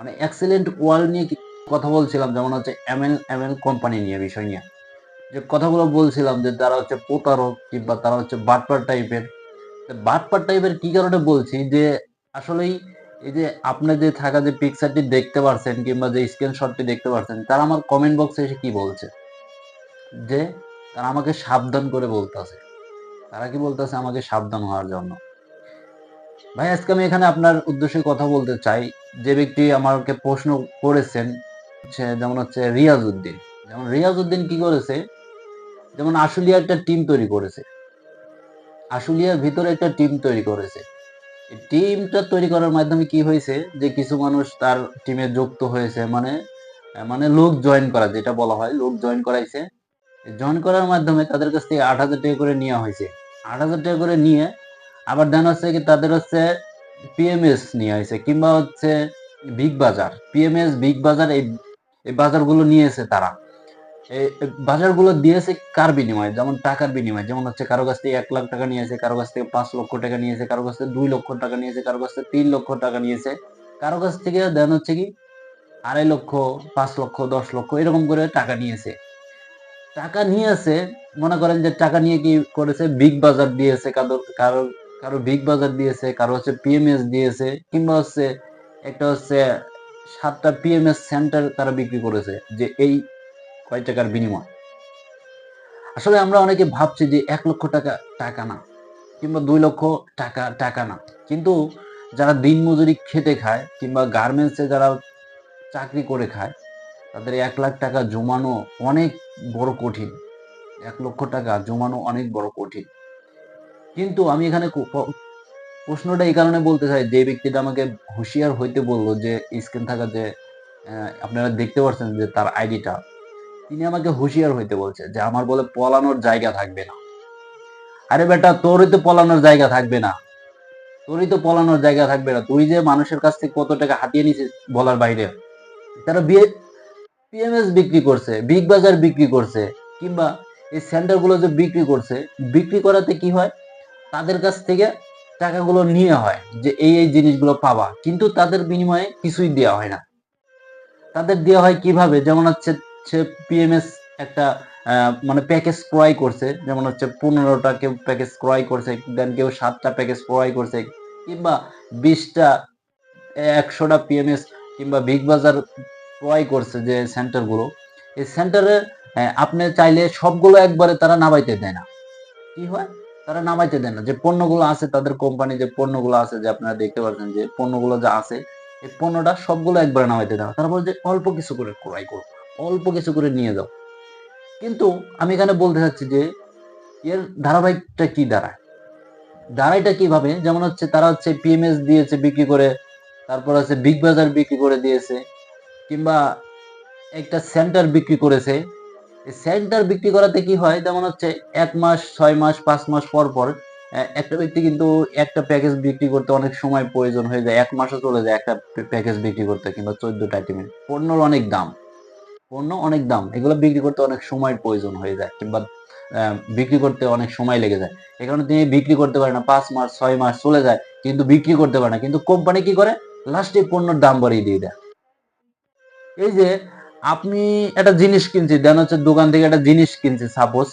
মানে এক্সেলেন্ট ওয়াল নিয়ে কথা বলছিলাম? যেমন হচ্ছে এমএল এমএল কোম্পানি নিয়ে, বিষয় নিয়ে। যে কথাগুলো বলছিলাম যে তারা হচ্ছে প্রতারক কিংবা তারা হচ্ছে বাটপার টাইপের বাটপার টাইপের কি কারণে বলছি যে, আসলেই এই যে আপনি যে থাকা যে পিকচারটি দেখতে পারছেন কিংবা যে স্ক্রিনশটটি দেখতে পারছেন, তারা আমার কমেন্ট বক্সে এসে কি বলছে? যে তারা আমাকে সাবধান করে বলতেছে। তারা কি বলতেছে? আমাকে সাবধান হওয়ার জন্য। ভাই, আজকে আমি এখানে আপনার উদ্দেশ্যে কথা বলতে চাই। যে ব্যক্তি আমাকে প্রশ্ন করেছেন হচ্ছে যেমন হচ্ছে রিয়াজ উদ্দিন যেমন রিয়াজ উদ্দিন কি করেছে? যেমন আশুলিয়া একটা টিম তৈরি করেছে। আশুলিয়ার ভিতরে একটা টিম তৈরি করেছে। টিমটা তৈরি করার মাধ্যমে কি হয়েছে? যে কিছু মানুষ তার টিমে যুক্ত হয়েছে মানে মানে লোক জয়েন করা, যেটা বলা হয়, লোক জয়েন করাইছে। জয়েন করার মাধ্যমে তাদের কাছ থেকে আট হাজার টাকা করে নেওয়া হয়েছে। আট হাজার টাকা করে নিয়ে আবার দেন হচ্ছে কি তাদের হচ্ছে পিএমএস নিয়ে হয়েছে কিংবা হচ্ছে বিগ বাজার পিএমএস বিগ বাজার এই বাজারগুলো নিয়েছে তারা। বাজারগুলো দিয়েছে কার বিনিময়ে? যেমন টাকার বিনিময়ে। যেমন হচ্ছে কারও কাছ থেকে এক লাখ টাকা নিয়েছে, কারও কাছ থেকে পাঁচ লক্ষ টাকা নিয়েছে, কারও কাছ থেকে দুই লক্ষ টাকা নিয়েছে, কারও কাছ থেকে তিন লক্ষ টাকা নিয়েছে। কারও কাছ থেকে দেন হচ্ছে কি আড়াই লক্ষ, পাঁচ লক্ষ, দশ লক্ষ, এরকম করে টাকা নিয়েছে। টাকা নিয়েছে, মনে করেন যে টাকা নিয়ে কি করেছে? বিগ বাজার দিয়েছে কারও কারও বিগ বাজার দিয়েছে, কারও হচ্ছে পিএমএস দিয়েছে, কিংবা হচ্ছে একটা হচ্ছে সাতটা পিএমএস সেন্টার তারা বিক্রি করেছে, যে এই কয় টাকার বিনিময়। আসলে আমরা অনেকে ভাবছি যে এক লক্ষ টাকা টাকা না, কিংবা দুই লক্ষ টাকা টাকা না। কিন্তু যারা দিনমজুরি খেটে খায়, কিংবা গার্মেন্টসে যারা চাকরি করে খায়, তাদের এক লাখ টাকা জমানো অনেক বড় কঠিন। এক লক্ষ টাকা জমানো অনেক বড় কঠিন। কিন্তু আমি এখানে প্রশ্নটা এই কারণে বলতে চাই, যে ব্যক্তিটা আমাকে হুঁশিয়ার হইতে বলল যে স্ক্রিন থাকা যে আপনারা দেখতে পাচ্ছেন যে তার আইডিটা, তিনি আমাকে হুঁশিয়ার হইতে বলছে যে আমার বলে পলানোর জায়গা থাকবে না। আরে বেটা, তোরই তো পলানোর জায়গা থাকবে না। তোরই তো পলানোর জায়গা থাকবে না। তুই যে মানুষের কাছ থেকে কত টাকা হাতিয়ে নিছিস বলার বাইরে, তারা বিয়ে পিএমএস বিক্রি করছে বিগ বাজার বিক্রি করছে, কিংবা এই সেন্টারগুলো যে বিক্রি করছে, বিক্রি করাতে কি হয়? তাদের কাছ থেকে টাকাগুলো নিয়ে হয় যে এই এই জিনিসগুলো পাবা। কিন্তু তাদের বিনিময়ে কিছুই দেওয়া হয় না। তাদের দেওয়া হয় কীভাবে? যেমন হচ্ছে, সে পিএমএস একটা মানে প্যাকেজ ক্রয় করছে। যেমন হচ্ছে পনেরোটা কেউ প্যাকেজ ক্রয় করছে দেন কেউ সাতটা প্যাকেজ ক্রয় করছে, কিংবা বিশটা, একশোটা পিএমএস কিংবা বিগ বাজার ক্রয় করছে যে সেন্টারগুলো এই সেন্টারে আপনি চাইলে সবগুলো একবারে তারা নামাইতে দেয় না। কি হয়? তারা নামাইতে দেন না। যে পণ্যগুলো আছে তাদের কোম্পানি যে পণ্যগুলো আছে, যে আপনারা দেখতে পাচ্ছেন যে পণ্যগুলো যা আছে, এই পণ্যটা সবগুলো একবারে নামাইতে দেয় না। তারা বলে যে অল্প কিছু করে ক্রয় করো, অল্প কিছু করে নিয়ে যাও। কিন্তু আমি এখানে বলতে চাচ্ছি যে এর ধারাবাহিকটা কি দাঁড়ায়? দাঁড়াইটা কীভাবে? যেমন হচ্ছে তারা হচ্ছে পিএমএস দিয়েছে বিক্রি করে, তারপর হচ্ছে বিগ বাজার বিক্রি করে দিয়েছে, কিংবা একটা সেন্টার বিক্রি করেছে। সেন্টার বিক্রি করাতে কি হয়? যেমন হচ্ছে এক মাস, ছয় মাস, পাঁচ মাস পর পর একটা ব্যক্তি কিন্তু একটা প্যাকেজ বিক্রি করতে অনেক সময় প্রয়োজন হয়ে যায়। এক মাসও চলে যায় একটা প্যাকেজ বিক্রি করতে কিংবা চোদ্দটা আইটেমের পণ্যর অনেক দাম। পণ্য অনেক দাম। এগুলো বিক্রি করতে অনেক সময় প্রয়োজন হয়ে যায় কিংবা বিক্রি করতে অনেক সময় লেগে যায়। এই কারণে তিনি বিক্রি করতে পারে না। পাঁচ মাস, ছয় মাস চলে যায়, কিন্তু বিক্রি করতে পারে না। কিন্তু কোম্পানি কি করে? লাস্টে পণ্যের দাম বাড়িয়ে দিয়ে দেয়। এই যে আপনি একটা জিনিস কিনছি, দেন হচ্ছে দোকান থেকে একটা জিনিস কিনছি সাপোজ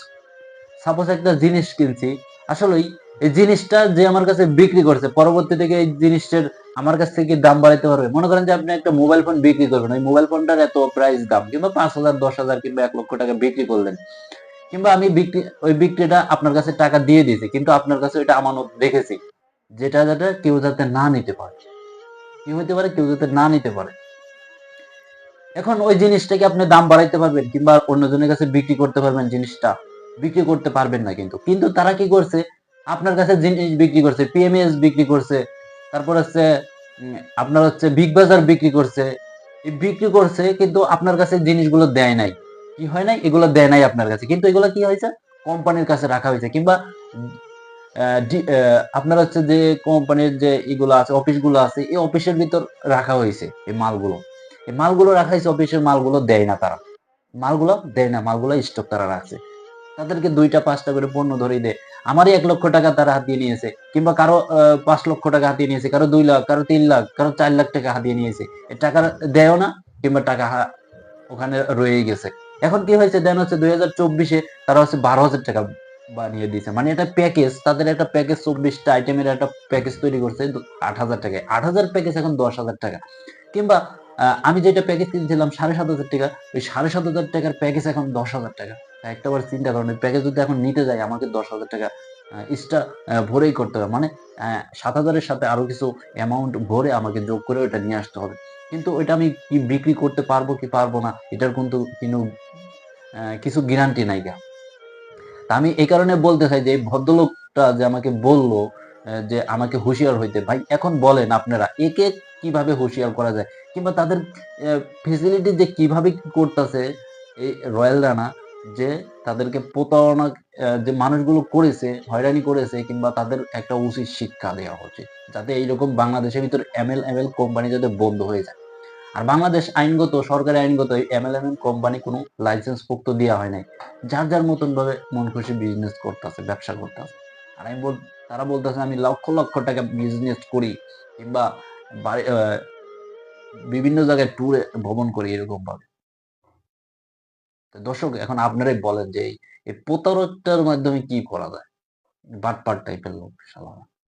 সাপোজ একটা জিনিস কিনছি, আসলেই এই জিনিসটা যে আমার কাছে বিক্রি করছে, পরবর্তী থেকে এই জিনিসটার আমার কাছ থেকে দাম বাড়াইতে পারবে। মনে করেন যে আপনি একটা মোবাইল ফোন বিক্রি করবেন, ওই মোবাইল ফোনটার এত প্রাইস দাম, কিংবা পাঁচ হাজার, দশ হাজার, কিংবা এক লক্ষ টাকা বিক্রি করলেন, কিংবা আমি বিক্রি, ওই বিক্রিটা আপনার কাছে টাকা দিয়ে দিয়েছি, কিন্তু আপনার কাছে ওইটা আমানত রেখেছি, যেটা যাতে কেউ যাতে না নিতে পারে। কি হতে পারে? কেউ যাতে না নিতে পারে। এখন ওই জিনিসটাকে আপনি দাম বাড়াইতে পারবেন কিংবা অন্যজনের কাছে বিক্রি করতে পারবেন জিনিসটা। বিক্রি করতে পারবেন না কিন্তু। কিন্তু তারা কি করছে? আপনার কাছে জিনিস বিক্রি করছে পিএমএস বিক্রি করছে, তারপর হচ্ছে আপনার হচ্ছে বিগ বাজার বিক্রি করছে। বিক্রি করছে কিন্তু আপনার কাছে জিনিসগুলো দেয় নাই। কি হয় নাই? এগুলো দেয় নাই আপনার কাছে। কিন্তু এগুলো কি হয়েছে? কোম্পানির কাছে রাখা হয়েছে কিংবা আপনার হচ্ছে যে কোম্পানির যে এগুলো আছে, অফিসগুলো আছে, এই অফিসের ভিতর রাখা হয়েছে এই মালগুলো। এই মালগুলো রাখা হয়েছে অফিসের মালগুলো দেয় না তারা। মালগুলো দেয় না, মালগুলো স্টক তারা রাখছে। তাদেরকে দুইটা, পাঁচটা করে পণ্য ধরিয়ে দেয়। আমারই এক লক্ষ টাকা তারা হাতিয়ে নিয়েছে, কিংবা কারও পাঁচ লক্ষ টাকা হাতিয়ে নিয়েছে, কারও দুই লাখ, কারও তিন লাখ, কারও চার লাখ টাকা হাতিয়ে নিয়েছে। টাকা দেয়ও না, কিংবা টাকা ওখানে রয়েই গেছে। এখন কি হয়েছে, দেন হচ্ছে দুই হাজার চব্বিশে তারা হচ্ছে বারো হাজার টাকা বানিয়ে দিয়েছে। মানে এটা প্যাকেজ তাদের একটা প্যাকেজ চব্বিশটা আইটেমের একটা প্যাকেজ তৈরি করছে আট হাজার টাকায়। আট হাজার প্যাকেজ এখন দশ হাজার টাকা। কিংবা আমি যেটা প্যাকেজ কিনছিলাম সাড়ে সাত হাজার টাকা, ওই সাড়ে সাত হাজার টাকার প্যাকেজ এখন দশ হাজার টাকা। একটা বার চিন্তা করেন প্যাকেজ যদি এখন নিতে যাই, আমাকে দশ হাজার টাকা এক্সট্রা ভরেই করতে হবে। মানে সাত হাজারের সাথে আরও কিছু অ্যামাউন্ট ভরে আমাকে যোগ করে ওটা নিয়ে আসতে হবে। কিন্তু ওইটা আমি কি বিক্রি করতে পারব কি পারব না, এটার কিন্তু কিন্তু কিছু গ্যারান্টি নাই গা। আমি এই কারণে বলতে চাই যে, এই ভদ্রলোকটা যে আমাকে বলল যে আমাকে হুঁশিয়ার হইতে, ভাই এখন বলেন আপনারা, একে কীভাবে হুঁশিয়ার করা যায়? কিংবা তাদের ফেসিলিটি যে কীভাবে কি করতেছে, এই রয়্যাল রানা, যে তাদেরকে প্রতারণা যে মানুষগুলো করেছে, হয়রানি করেছে, কিংবা তাদের একটা উচিত শিক্ষা দেওয়া উচিত, যাতে এইরকম বাংলাদেশের ভিতর এমএল এমএল কোম্পানি যাতে বন্ধ হয়ে যায়। আর বাংলাদেশ আইনগত, সরকারি আইনগত এমএল এমএল কোম্পানি কোনো লাইসেন্স মুক্ত দেওয়া হয় নাই, যার যার মতন ভাবে মন খুশি বিজনেস করতেছে, ব্যবসা করতেছে। আর আমি বল, তারা বলতেছে, আমি লক্ষ লক্ষ টাকা বিজনেস করি, কিংবা বিভিন্ন জায়গায় ট্যুর ভ্রমণ করি এরকম ভাবে। দর্শক, এখন আপনারাই বলেন যে এই- প্রতারকটার মাধ্যমে কি করা যায়? বাটপার টাইপের লোক শালা